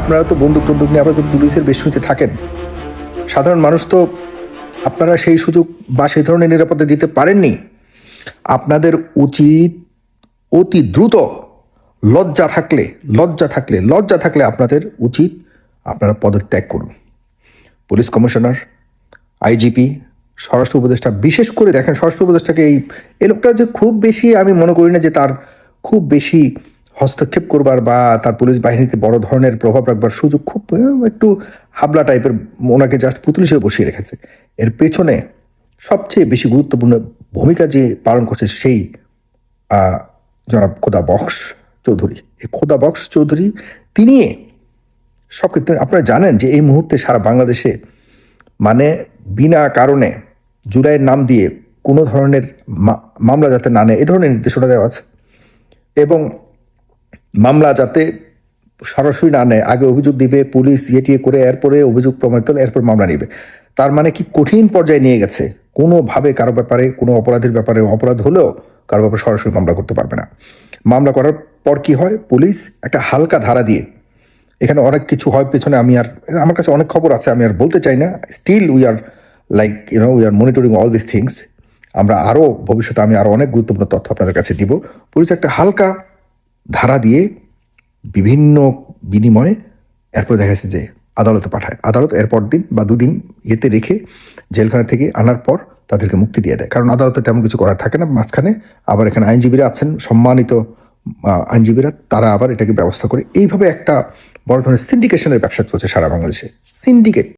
আপনারা তো বন্দুক টন্দুক নিয়ে আপনারা তো পুলিশের বেষ্টনীতে থাকেন। সাধারণ মানুষ তো আপনারা সেই সুযোগ বা সেই ধরনের নিরাপত্তা দিতে পারেননি। আপনাদের উচিত অতি দ্রুত লজ্জা থাকলে লজ্জা থাকলে লজ্জা থাকলে আপনাদের উচিত আপনারা পদত্যাগ করুন। পুলিশ কমিশনার, আইজিপি, স্বরাষ্ট্র উপদেষ্টা, বিশেষ করে দেখেন স্বরাষ্ট্র উপদেষ্টাকে এই এই লোকটা যে খুব বেশি আমি মনে করি না যে তার খুব বেশি হস্তক্ষেপ করবার বা তার পুলিশ বাহিনীতে বড় ধরনের প্রভাব রাখবার সুযোগ খুব একটু হাবলা টাইপের ওনাকে জাস্ট পুতুল হিসেবে বসিয়ে রেখেছে। এর পেছনে সবচেয়ে বেশি গুরুত্বপূর্ণ ভূমিকা যে পালন করছে সেই জনাব খোদা বক্স চৌধুরী। এই খোদা বক্স চৌধুরী, তিনি সব ক্ষেত্রে, আপনারা জানেন যে এই মুহূর্তে সারা বাংলাদেশে মানে বিনা কারণে জুলাইয়ের নাম দিয়ে কোনো ধরনের মামলা যাতে না নেয়, এ ধরনের নির্দেশনা দেওয়া আছে। এবং মামলা যাতে সরাসরি না নেয়, আগে অভিযোগ দিবে, পুলিশ ইয়ে টিয়ে করে এরপরে অভিযোগ প্রমাণিত হলে এরপর মামলা নিবে। তার মানে কি কঠিন পর্যায়ে নিয়ে গেছে? কোনোভাবে কারও ব্যাপারে, কোনো অপরাধের ব্যাপারে অপরাধ হলেও কারও ব্যাপারে সরাসরি মামলা করতে পারবে না। মামলা করার পর কি হয়? পুলিশ একটা হালকা ধারা দিয়ে, এখানে অনেক কিছু হয়, পেছনে আমি আর, আমার কাছে অনেক খবর আছে, আমি আর বলতে চাই না। Still we are like you know we are monitoring all this things আমরা আরও ভবিষ্যতে আমি আরও অনেক গুরুত্বপূর্ণ তথ্য আপনাদের কাছে দিব। পুলিশ একটা হালকা ধারা দিয়ে বিভিন্ন বিনিময়ে এরপর দেখা যাচ্ছে যে আদালতে পাঠায়। আদালত এরপর দিন বা দুদিন ইয়েতে রেখে জেলখানা থেকে আনার পর তাদেরকে মুক্তি দিয়ে দেয়। কারণ আদালতে তেমন কিছু করার থাকে না। মাঝখানে আবার এখানে আইনজীবীরা আছেন, সম্মানিত আইনজীবীরা, তারা আবার এটাকে ব্যবস্থা করে। এইভাবে একটা বড় ধরনের সিন্ডিকেশনের ব্যবসা চলছে সারা বাংলাদেশে। সিন্ডিকেট